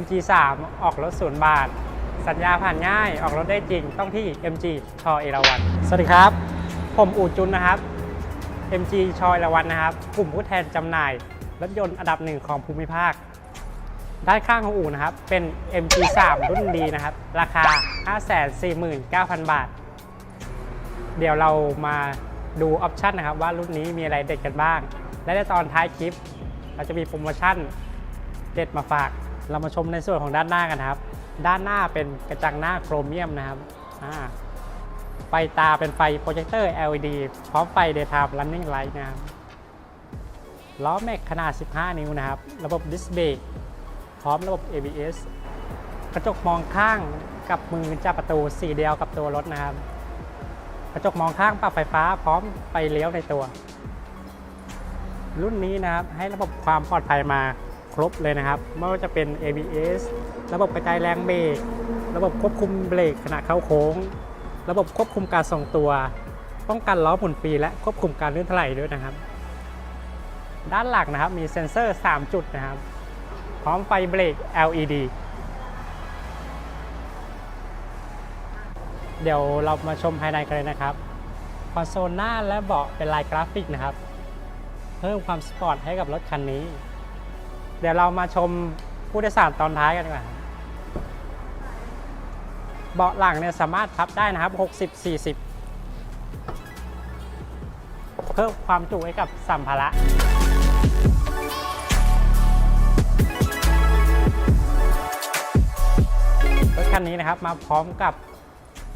MG3 ออกรถศูนย์บาท สัญญาผ่านง่ายออกรถได้จริงต้องที่ MG ชอเอราวันสวัสดีครับ ผมอูจุนนะครับ MG ชอเอราวันนะครับ กลุ่มผู้แทนจำหน่าย รถยนต์อันดับหนึ่งของภูมิภาค ด้านข้างของอู่นะครับ เป็น MG3 รุ่นดีนะครับ ราคา 549,000 บาท เดี๋ยวเรามาดูออปชันนะครับ ว่ารุ่นนี้มีอะไรเด็ดกันบ้าง และในตอนท้ายคลิป เราจะมีโปรโมชั่นเด็ดมาฝาก เรามาชมในส่วนของด้านหน้ากันครับ ด้านหน้าเป็นกระจังหน้าโครเมียมนะครับไฟตาเป็นไฟโปรเจคเตอร์ LED พร้อมไฟ Daytime Running Light นะครับล้อแม็กขนาด 15 นิ้วนะครับ ระบบดิสเบรกพร้อมระบบ ABS กระจกมองข้างกับมือจับประตูสีเดียวกับตัวรถนะครับ กระจกมองข้างปรับไฟฟ้าพร้อมไฟเลี้ยวในตัว รุ่นนี้นะครับให้ระบบความปลอดภัยมา รบเลยนะครับ ไม่ว่าจะเป็น ABS ระบบกระจายแรงเบรก ระบบควบคุมเบรกขณะเข้าโค้ง ระบบควบคุมการทรงตัว ป้องกันล้อหมุนฟรีและควบคุมการลื่นถลายด้วยนะครับ ด้านหลังนะครับมีเซ็นเซอร์ 3 จุดนะครับ พร้อมไฟเบรก LED เดี๋ยวเรามาชมภายในกันเลยนะครับ คอนโซลหน้าและเบาะเป็นลายกราฟิกนะครับ เพิ่มความสปอร์ตให้กับรถคันนี้ เดี๋ยวเรามาชมผู้โดยสารตอนท้ายกันดีกว่าเบาะหลังเนี่ยสามารถพับได้นะครับ 60 40 เพิ่มความจุให้กับสัมภาระรถคันนี้นะครับมาพร้อมกับ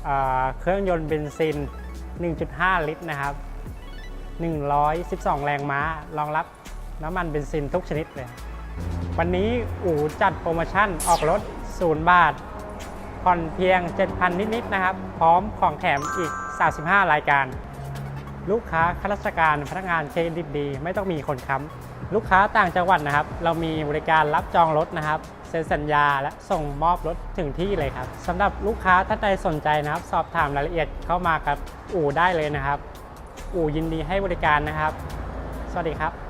เเครื่องยนต์เบนซิน 1.5 ลิตรนะครับ 112 แรงม้า รองรับน้ำมันเบนซินทุกชนิดเลย วันนี้อู่จัดโปรโมชั่นออกรถ 0 บาท ผ่อนเพียง 7,000 นิด ๆ นะครับ พร้อมของแถมอีก 35 รายการ ลูกค้าข้าราชการพนักงานเครดิตดี ไม่ต้องมีคนค้ำลูกค้าต่างจังหวัดนะครับ เรามีบริการรับจองรถนะครับเซ็นสัญญาและส่งมอบรถถึงที่เลยครับสำหรับลูกค้าท่านใดสนใจนะครับ สอบถามรายละเอียดเข้ามากับอู่ได้เลยนะครับ อู่ยินดีให้บริการนะครับ สวัสดีครับ